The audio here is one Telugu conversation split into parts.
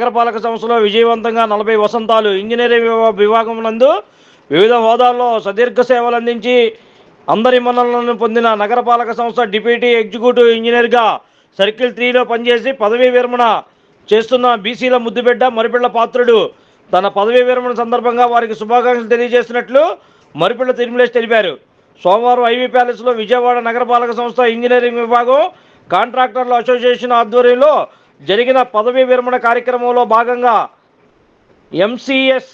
నగరపాలక సంస్థలో విజయవంతంగా నలభై వసంతాలు ఇంజనీరింగ్ విభాగం నందు వివిధ హోదాల్లో సుదీర్ఘ సేవలు అందించి అందరి మన్నలను పొందిన నగరపాలక సంస్థ డిప్యూటీ ఎగ్జిక్యూటివ్ ఇంజనీర్గా సర్కిల్ త్రీలో పనిచేసి పదవీ విరమణ చేస్తున్న బీసీల ముద్దుబిడ్డ మరిపిళ్ళ పాత్రుడు. తన పదవీ విరమణ సందర్భంగా వారికి శుభాకాంక్షలు తెలియజేసినట్లు మరిపిళ్ళ తిరుమలేష్ తెలిపారు. సోమవారం ఐవీ ప్యాలెస్లో విజయవాడ నగరపాలక సంస్థ ఇంజనీరింగ్ విభాగం కాంట్రాక్టర్ల అసోసియేషన్ ఆధ్వర్యంలో జరిగిన పదవీ విరమణ కార్యక్రమంలో భాగంగా ఎంసీఎస్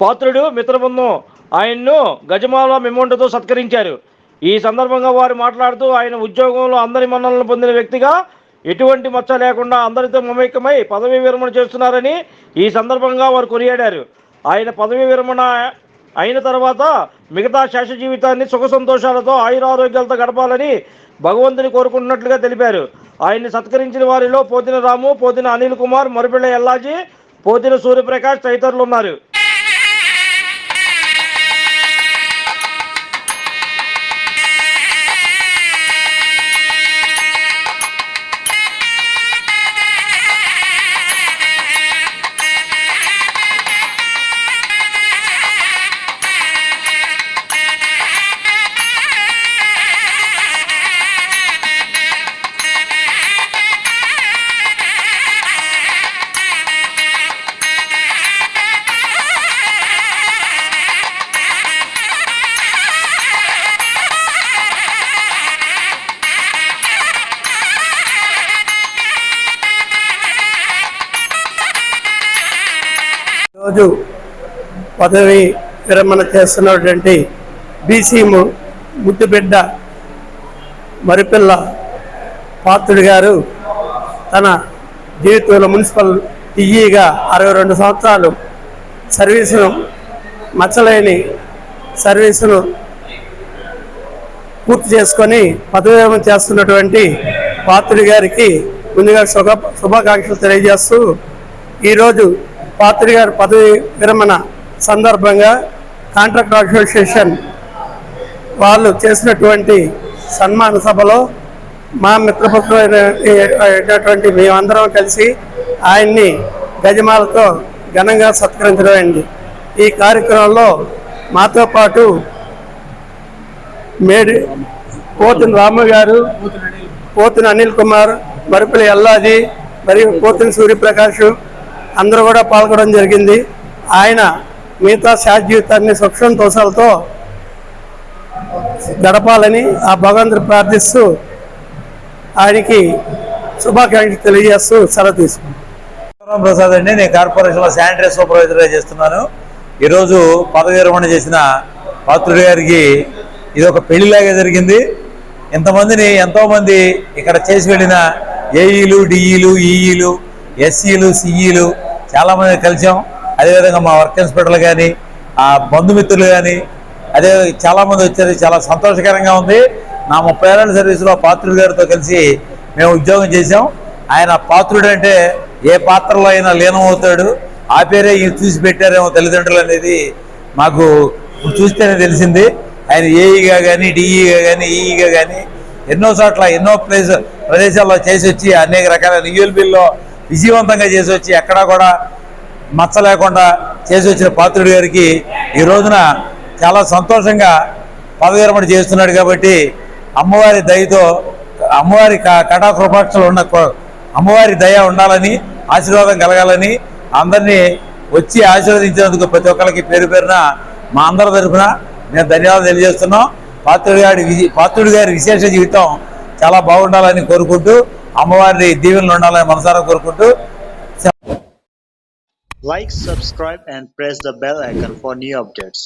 పాత్రుడు మిత్రబృందం ఆయన్ను గజమాల మెమోంటతో సత్కరించారు. ఈ సందర్భంగా వారు మాట్లాడుతూ ఆయన ఉద్యోగంలో అందరి మన్ననలు పొందిన వ్యక్తిగా ఎటువంటి మచ్చ లేకుండా అందరితో మమేకమై పదవీ విరమణ చేస్తున్నారని ఈ సందర్భంగా వారు కొనియాడారు. ఆయన పదవీ విరమణ అయిన తర్వాత మిగతా శేష జీవితాన్ని సుఖ సంతోషాలతో ఆయురారోగ్యాలతో గడపాలని భగవంతుని కోరుకుంటున్నట్లుగా తెలిపారు. ఆయన్ని సత్కరించిన వారిలో పోతిన రాము పోతిన అనిల్ కుమార్ మరుపిళ్ళ ఎల్లాజీ పోతిన సూర్యప్రకాష్ తదితరులు ఉన్నారు. రోజు పదవి విరమణ చేస్తున్నటువంటి బీసీ ముద్దుబిడ్డ మరిపిల్ల పాత్రుడు గారు తన జీవితంలో మున్సిపల్ టీఈగా అరవై రెండు సంవత్సరాలు సర్వీసును మచ్చలేని సర్వీసును పూర్తి చేసుకొని పదవి విరమణ చేస్తున్నటువంటి పాత్రుడి గారికి ముందుగా శుభ శుభాకాంక్షలు తెలియజేస్తూ ఈరోజు పాత్రి గారి పదవి విరమణ సందర్భంగా కాంట్రాక్ట్ అసోసియేషన్ వాళ్ళు చేసినటువంటి సన్మాన సభలో మా మిత్రపత్రమైనటువంటి మేమందరం కలిసి ఆయన్ని గజమాలతో ఘనంగా సత్కరించడం అయింది. ఈ కార్యక్రమంలో మాతో పాటు మేడి పోతుని రాము గారు పోతున అనిల్ కుమార్ మరిపల్లి ఎల్లాది మరియు పోతుని సూర్యప్రకాష్ అందరూ కూడా పాల్గొనడం జరిగింది. ఆయన మిగతా శాశ్వత జీవితాన్ని సుక్షంతోషాలతో గడపాలని ఆ భగవంతుడు ప్రార్థిస్తూ ఆయనకి శుభాకాంక్షలు తెలియజేస్తూ సెలవు తీసుకున్నాను ప్రసాద్ అండి. నేను కార్పొరేషన్లో శానిటరీ సూపర్వైజర్గా చేస్తున్నాను. ఈరోజు పదవి విరమణ చేసిన పాత్రుడి గారికి ఇది ఒక పెళ్ళిలాగా జరిగింది. ఇంతమందిని ఎంతోమంది ఇక్కడ చేసి వెళ్ళిన ఏఈలు డిఈలు ఈఈలు ఎస్సీలు సిఈలు చాలామంది కలిసాం. అదేవిధంగా మా వర్క్ ఇన్స్పెక్టర్లు కానీ ఆ బంధుమిత్రులు కానీ అదే చాలామంది వచ్చారు. చాలా సంతోషకరంగా ఉంది. నా ముప్పై ఏళ్ళ సర్వీసులో పాత్రుడి గారితో కలిసి మేము ఉద్యోగం చేసాం ఆయన పాత్రుడు అంటే ఏ పాత్రలో అయినా లీనమవుతాడు. ఆ పేరే ఈయన చూసి పెట్టారేమో తల్లిదండ్రులు అనేది మాకు ఇప్పుడు చూస్తేనే తెలిసింది. ఆయన ఏఈగా కానీ డిఈగా కానీ ఈఈగా కానీ ఎన్నో చోట్ల ఎన్నో ప్లేస్ ప్రదేశాల్లో చేసి వచ్చి అనేక రకాల యూఎల్బీల్లో విజయవంతంగా చేసి వచ్చి ఎక్కడా కూడా మచ్చ లేకుండా చేసి వచ్చిన పాత్రుడి గారికి ఈ రోజున చాలా సంతోషంగా పదవిరమణ చేస్తున్నాడు కాబట్టి అమ్మవారి దయతో అమ్మవారి క- కటా ఉన్న అమ్మవారి దయ ఉండాలని ఆశీర్వాదం కలగాలని అందరినీ వచ్చి ఆశీర్వదించినందుకు ప్రతి ఒక్కరికి పేరు పేరున మా అందరి తరఫున మేము ధన్యవాదాలు తెలియజేస్తున్నాం. పాత్రుడి గారి విజి- పాత్రుడి గారి విశేష జీవితం చాలా బాగుండాలని కోరుకుంటూ అమ్మవారి దీవెనలు ఉండాలని మనసారా కోరుకుంటూ Like, subscribe, and press the bell icon for new updates.